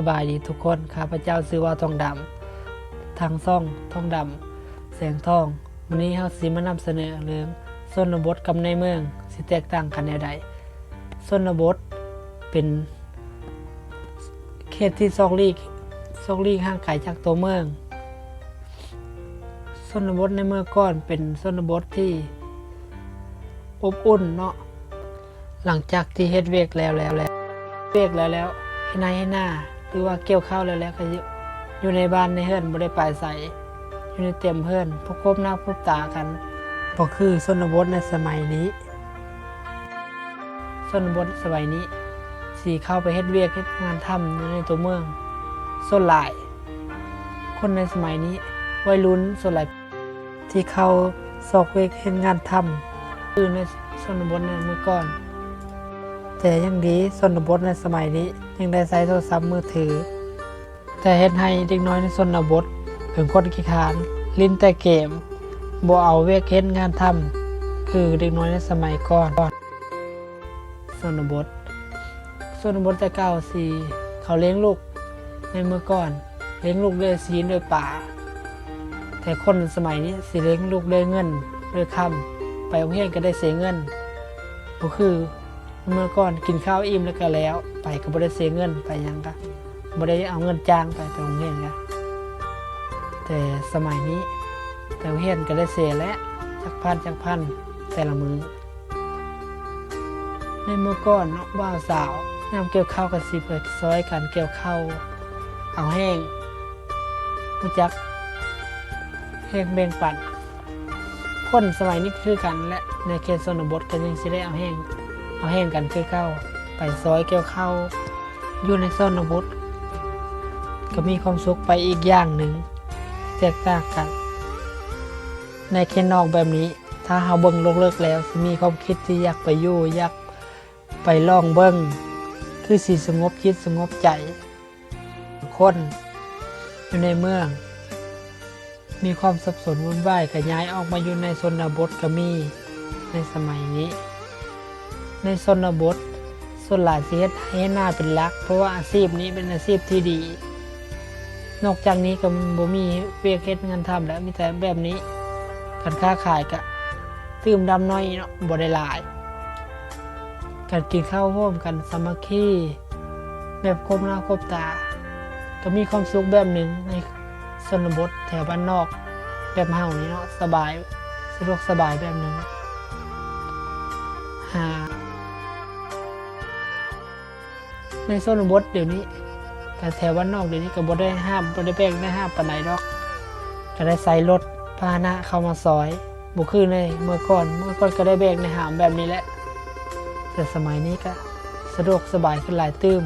สบายดีทุกคนข้าพเจ้าชื่อว่าทองดำทางซ่องทองดำแสงทองวันนี้เฮาสิมานำเสนอเรื่องชนบทกับในเมืองสิแตกต่างกันแนวใดชนบทเป็นเขตที่ซอกลีกซอกลีกห่างไกลจากตัวเมืองชนบทในเมืองก่อนเป็นชนบทที่อบอุ่นเนาะหลังจากที่เฮ็ดเวกแล้วแล้วแล้วเวกแล้วแล้วให้นายให้หน้า หรือว่าเกี่ยวข้าวแล้วแล้วก็อยู่อยู่ในบ้านในเฮือนบ่ได้ไปใส่อยู่ในเต็มเฮือนพบคบหน้าพบตากันบ่คือชนบทในสมัยนี้ชนบทสมัยนี้สีเข้าไปเฮ็ดเวียกเฮ็ดงานทำอยู่ในตัวเมืองส่วนหลาย คนในสมัยนี้วัยรุ่นส่วนหลายที่เข้าซอกเวกเฮ็ดงานทำคือในชนบทในเมื่อก่อน แต่ยังดีชนบทในสมัยนี้ยังได้ใช้โทรศัพท์มือถือ แต่เฮ็ดให้เด็กน้อยในชนบทเป็นคนขี้ขานลิ้นแต่เกมบ่เอาเวกเฮ็ดงานทำคือเด็กน้อยในสมัยก่อนชนบทชนบทแต่เก่าสีเขาเลี้ยงลูกในเมื่อก่อนเลี้ยงลูกด้วยศีลด้วยป่า แต่คนสมัยนี้สิเลี้ยงลูกด้วยเงินด้วยคำไปโรงเรียนก็ได้เสียเงินก็คือ เมื่อก่อนกินข้าวอิ่มแล้วก็แล้ว ไปก็บ่ได้เสียเงินไปยังก็บ่ได้เอาเงินจ้างไปไปโรงเรียนก็แต่สมัยนี้ไปโรงเรียนก็ได้เสียแล้วจักพันจักพันแต่ละมือในเมื่อก่อนเนาะบ่าวสาวยามเกี่ยวข้าวกันสิเปิดซอยกันเกี่ยวข้าวเอาแห้งรู้จักแห้งแบ่งปันคนสมัยนี้คือกันและในเขตชนบทก็ยังสิได้เอาแห้ง เอาแห้งกันคือเก้าไปซอยเกี่ยวเข้าอยู่ในซ่อนนบุตก็มีความสุขไปอีกอย่างหนึ่งแตกต่างกัน ในเคนนอกแบบนี้ ถ้าเฮาเบิ่งโลกเลิกแล้วมีความคิดที่อยากไปอยู่อยากไปล่องเบิ่งคือสิสงบจิตสงบใจคนอยู่ในเมือง มีความสับสนวุ่นวายก็ย้ายออกมาอยู่ในชนบทก็มีในสมัยนี้ ในชนบทส่วนหลายสิเฮ็ดให้หน้าเป็นหลัก เพราะว่าอาชีพนี้เป็นอาชีพที่ดี นอกจากนี้ก็บ่มีเวียกเฮ็ดงานทำแล้วมีแต่แบบนี้การค้าขายก็ตื่มดำน้อยเนาะบ่ได้หลายการกินข้าวร่วมกันสามัคคีแบบครบหน้าครบตา ก็มีความสุขแบบหนึ่งในชนบทแถวบ้านนอก แบบเฮานี่เนาะสบายสะดวกสบายแบบหนึ่งหา ในโซนบทเดี๋ยวนี้ แต่แถววันนอกเดี๋ยวนี้ก็บ่ได้ห้ามบ่ได้แบ่งได้ห้ามปานไหนดอกก็ได้ใส่รถพาหนะเข้ามาซอยบ่คือในเมื่อก่อนเมื่อก่อนก็ได้แบ่งในหามแบบนี้แหละ แต่สมัยนี้ก็สะดวกสบายขึ้นหลายตื้ม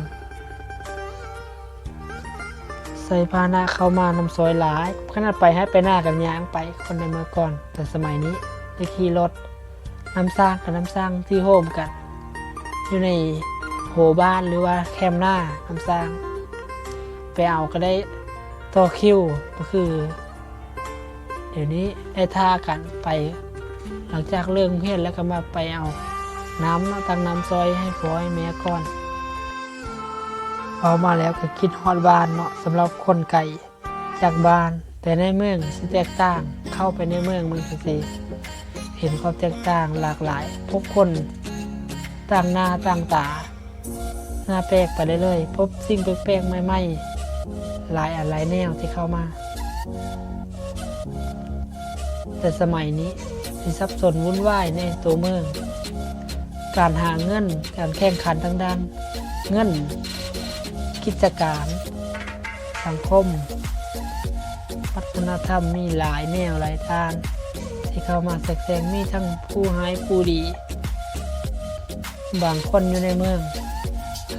ใส่พาหนะเข้ามานำซอยหลายขนาดไปให้ไปหน้ากันยางไปคนในเมื่อก่อน แต่สมัยนี้ได้ขี่รถน้ำสร้างกับน้ำสร้างที่โฮมกัน อยู่ใน โหบ้านหรือว่าแคมหน้าน้ำสร้าง ไปเอาก็ได้ต่อคิวก็คือ เดี๋ยวนี้ได้ท่ากันไป หลังจากเรื่องเพี้ยนแล้วก็มาไปเอาน้ำตังน้ำซอยให้พ่อให้แม่ก่อนพอมาแล้วก็คิดฮอดบ้านเนาะสำหรับคนไก่จากบ้าน แต่ในเมืองสิแตกต่างเข้าไปในเมืองมันสิเห็นความแตกต่างหลากหลายพบคนต่างหน้าต่างตา หน้าแปลกไปเรื่อยๆพบสิ่งแปลกๆใหม่ๆหลายอันหลายแนวที่เข้ามา แต่สมัยนี้สิสับสนวุ่นวายในตัวเมือง การหาเงินการแข่งขันทางด้าน เงิน กิจการ สังคม วัฒนธรรมมีหลายแนวหลายทางที่เข้ามาแทรกแซงมีทั้งผู้หายผู้ดี บางคนอยู่ในเมือง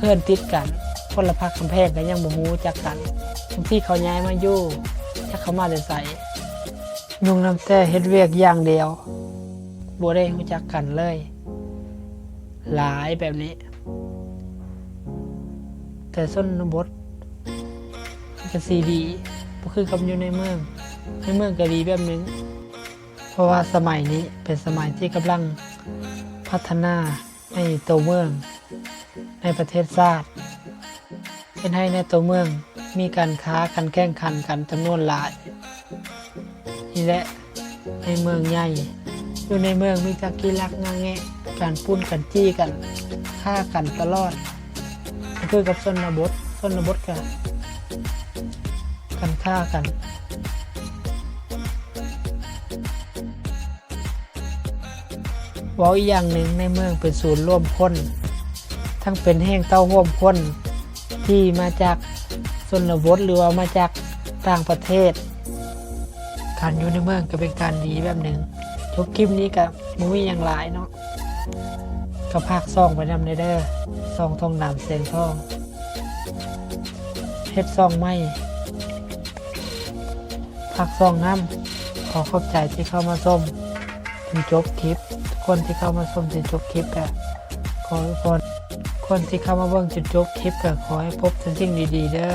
พื่อนติดกัน คนละพักคำแพงกันยังบ่มูจักกันบางที่เขาย้ายมาอยู่ถ้าเขามาแต่ใส่ยุงน้ำแต่เฮ็ดเวียกอย่างเดียวบ่ได้รู้จักกันเลย หลายแบบนี้ แต่ส้นบทก็สีดีบ่คือกับอยู่ในเมือง ในเมืองก็ดีแบบหนึง เพราะว่าสมัยนี้เป็นสมัยที่กำลังพัฒนาในตัวเมือง ในประเทศชาติเป็นให้ในตัวเมืองมีการค้ากันแข่งขันกันจำนวนหลาย นี่แหละในเมืองใหญ่ อยู่ในเมืองมีจักกีลักงางแงะการปุ้นกันจี้กันฆ่ากันตลอดคือกับชนบทชนบทกันกันฆ่ากันว้าอีกอย่างหนึ่งในเมืองเป็นศูนย์ร่วมคน ทั้งเป็นแห้งเต้าห่วมคนที่มาจากชนบทหรือว่ามาจากต่างประเทศ การอยู่ในเมืองก็เป็นการดีแบบหนึ่งทุกคลิปนี้กับมุ้ยอย่างหลายเนาะก็ภาคซองไปนำในเด้อซองทองดำเสียงทองเฮ็ดซองไม่ภาคซองน้ำขอขอบใจที่เข้ามาชมจนจบคลิป คนที่เข้ามาชมจนจบคลิปก็ขอให้พร คนที่เข้ามาเบิ่งจนจบคลิปก็ขอให้พบแต่สิ่งดีๆเด้อ